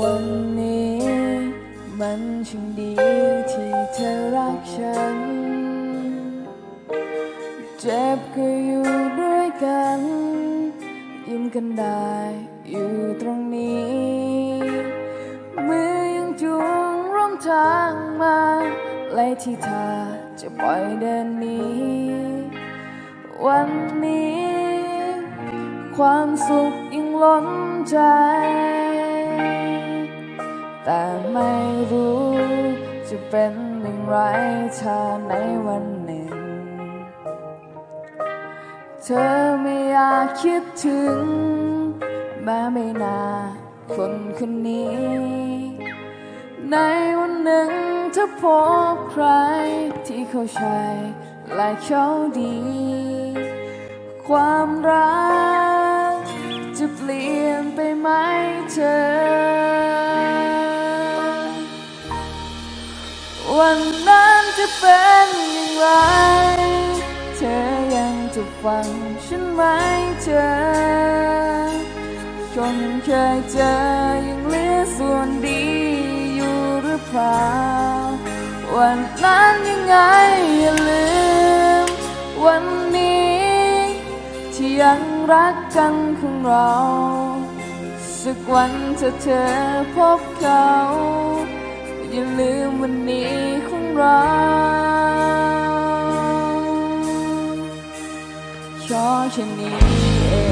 วันนี้ มันช่างดีที่เธอรักฉัน เจ็บก็อยู่ด้วยกัน ยิ้มกันได้อยู่ตรงนี้ มือยังจูงร่วมทางมาไล่ที่เธอจะปล่อยเดินนี้ วันนี้ ความสุขยังล้นใจ ไม่รู้ จะเป็นอย่างไรถ้าในวันหนึ่ง เธอไม่อยากคิดถึง แม้ไม่นาคนคนนี้ ในวันหนึ่งถ้าพบใครที่เขาใช่และเขาดี ความรักจะเปลี่ยนไปไหมเธอ วันนั้นจะเป็นอย่างไร เธอยังจะฟังฉันไหมเธอ คนเคยเจอยังเหลือส่วนดีอยู่หรือเปล่า วันนั้นยังไงอย่าลืม วันนี้ ที่ยังรักกันของเรา สักวันถ้าเธอพบเขา Georgia, me.